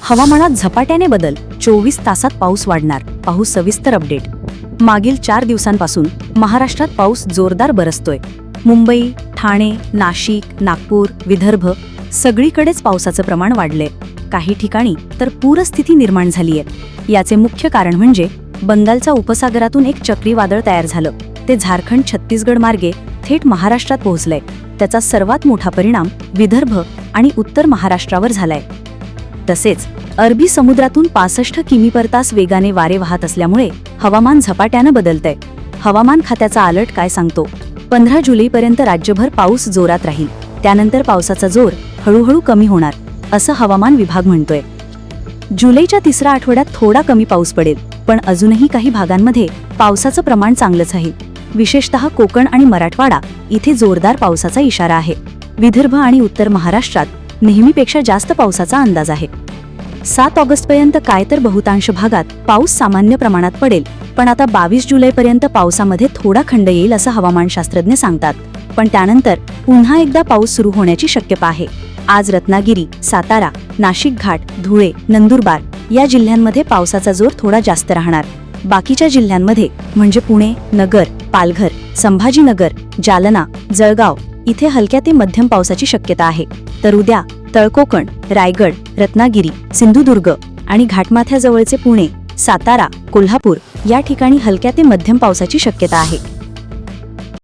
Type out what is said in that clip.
हवामानात झपाट्याने बदल. चोवीस तासात पाऊस वाढणार. पाहू सविस्तर अपडेट. मागील चार दिवसांपासून महाराष्ट्रात पाऊस जोरदार बरसतोय. मुंबई ठाणे नाशिक नागपूर विदर्भ सगळीकडेच पावसाचं प्रमाण वाढलंय. काही ठिकाणी तर पूरस्थिती निर्माण झालीय. याचे मुख्य कारण म्हणजे बंगालच्या उपसागरातून एक चक्रीवादळ तयार झालं. ते झारखंड छत्तीसगड मार्गे थेट महाराष्ट्रात पोहोचलंय. त्याचा सर्वात मोठा परिणाम विदर्भ आणि उत्तर महाराष्ट्रावर झालाय. तसेच अरबी समुद्रातून पासष्ट किमी पर तास वेगाने वारे वाहत असल्यामुळे हवामान झपाट्यानं बदलतंय. हवामान खात्याचा अलर्ट काय सांगतो? पंधरा जुलैपर्यंत राज्यभर पाऊस जोरात राहील. त्यानंतर पावसाचा जोर हळूहळू कमी होणार असं हवामान विभाग म्हणतोय. जुलैच्या तिसऱ्या आठवड्यात थोडा कमी पाऊस पडेल पण अजूनही काही भागांमध्ये पावसाचं प्रमाण चांगलंच आहे. विशेषतः कोकण आणि मराठवाडा इथे जोरदार पावसाचा इशारा आहे. विदर्भ आणि उत्तर महाराष्ट्रात नेहमीपेक्षा जास्त पावसाचा अंदाज आहे. सात ऑगस्टपर्यंत काय तर बहुतांश भागात पाऊस सामान्य प्रमाणात पडेल पण आता बावीस जुलैपर्यंत पावसामध्ये थोडा खंड येईल असं हवामानशास्त्रज्ञ सांगतात. पण त्यानंतर पुन्हा एकदा पाऊस सुरू होण्याची शक्यता आहे. आज रत्नागिरी सातारा नाशिक घाट धुळे नंदुरबार या जिल्ह्यांमध्ये पावसाचा जोर थोडा जास्त राहणार. बाकीच्या जिल्ह्यांमध्ये म्हणजे पुणे नगर पालघर संभाजीनगर जालना जळगाव इथे हलक्या ते मध्यम पावसाची शक्यता आहे. तर उद्या तळकोकण रायगड रत्नागिरी सिंधुदुर्ग आणि घाटमाथ्याजवळचे पुणे सातारा कोल्हापूर या ठिकाणी हलक्या ते मध्यम पावसाची शक्यता आहे.